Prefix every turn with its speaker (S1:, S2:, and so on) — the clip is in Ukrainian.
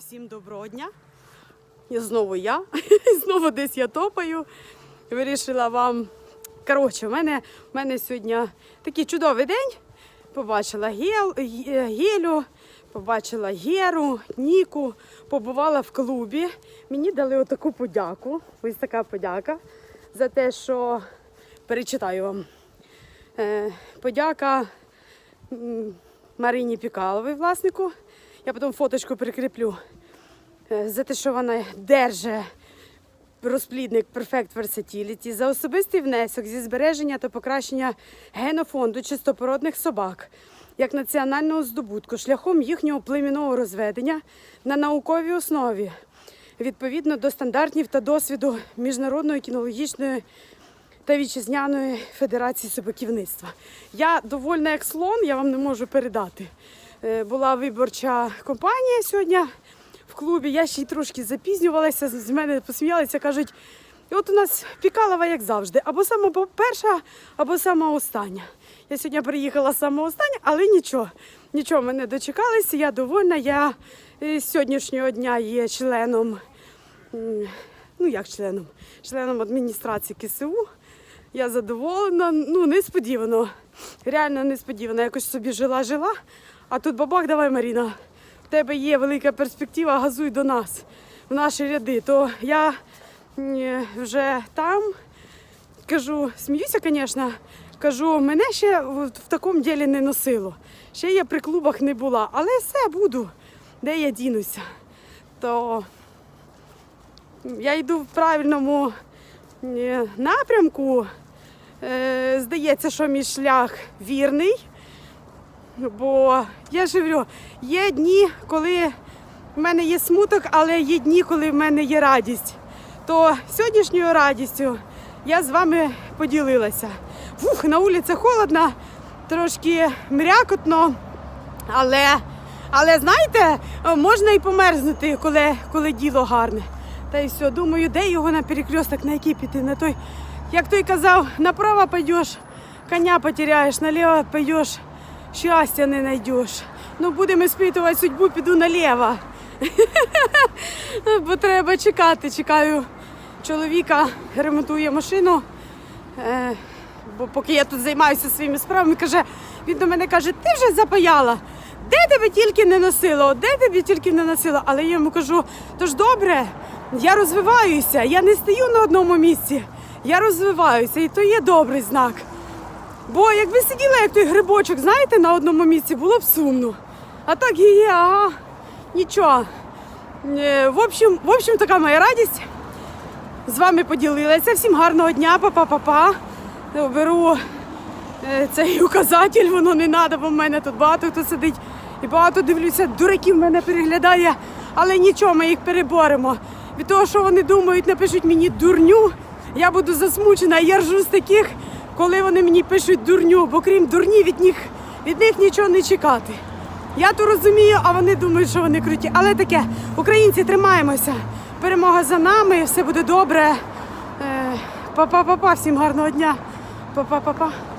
S1: Всім доброго дня. І знову я. І знову десь я топаю. Вирішила вам. Коротше, в мене, в мене сьогодні такий чудовий день. Побачила Гел, Гелю, побачила Геру, Ніку, побувала в клубі. Мені дали отаку подяку. Ось така подяка за те, що перечитаю вам. Е, подяка Марині Пікаловій, власнику. Я потім фоточку прикріплю е, за те, що вона держить розплідник Perfect Versatility, за особистий внесок зі збереження та покращення генофонду чистопородних собак як національного здобутку шляхом їхнього племінного розведення на науковій основі відповідно до стандартів та досвіду Міжнародної кінологічної та вітчизняної федерації собаківництва. Я довольна як слон, я вам не можу передати. Е, Була виборча компанія сьогодні в клубі. Я ще й трошки запізнювалася. з мене посміялися, кажуть, і от у нас Пікалова, як завжди, або сама перша, або сама остання. Я сьогодні приїхала сама остання, але нічого. Нічого, мене дочекалися, я довольна. Я е, з сьогоднішнього дня є членом ну як членом, членом адміністрації КСУ. Я задоволена, ну несподівано. Реально несподівано. Якось собі жила-жила. А тут бабах, давай, Маріна, в тебе є велика перспектива, газуй до нас, в наші ряди. То я вже там кажу, сміюся, звісно. Кажу, мене ще в, такому ділі не носило. Ще я при клубах не була, але все буду, де я дінуся. То я йду в правильному напрямку. Е, Здається, що мій шлях вірний. Бо я ж є дні, коли в мене є смуток, але є дні, коли в мене є радість. То сьогоднішньою радістю я з вами поділилася. Фух, на вулиці холодно, трошки мрякотно, але, але знаєте, можна і померзнути, коли, коли діло гарне. Та й все, думаю, де його на перекресток, на який піти, на той, як той казав, направо пойдеш, коня потеряєш, наліво пойдеш, щастя не знайдеш. Ну, будемо спитувати судьбу, піду наліво. Бо треба чекати, чекаю чоловіка, ремонтує машину. Е, бо поки я тут займаюся своїми справами, каже, він до мене каже, ти вже запаяла. Де тебе тільки не носило, де тебе тільки не носило. Але я йому кажу, то ж добре, я розвиваюся, я не стою на одному місці, я розвиваюся, і то є добрий знак. Бо якби сиділа, як той грибочок, знаєте, на одному місці, було б сумно. А так і є, ага, нічого. Е, В общем, в общем, така моя радість. З вами поділилася. Всім гарного дня, па-па-па-па. Беру е, цей указатель, воно не треба, бо в мене тут багато хто сидить. І багато дивлюся, дураків мене переглядає, але нічого, ми їх переборемо. Від того, що вони думають, напишуть мені дурню, я буду засмучена. Я ржу з таких, коли вони мені пишуть дурню, бо крім дурні від них, від них нічого не чекати. Я то розумію, а вони думають, що вони круті. Але таке, українці, тримаємося. Перемога за нами, все буде добре. Е, Па-па-па-па, всім гарного дня. Па-па-па-па.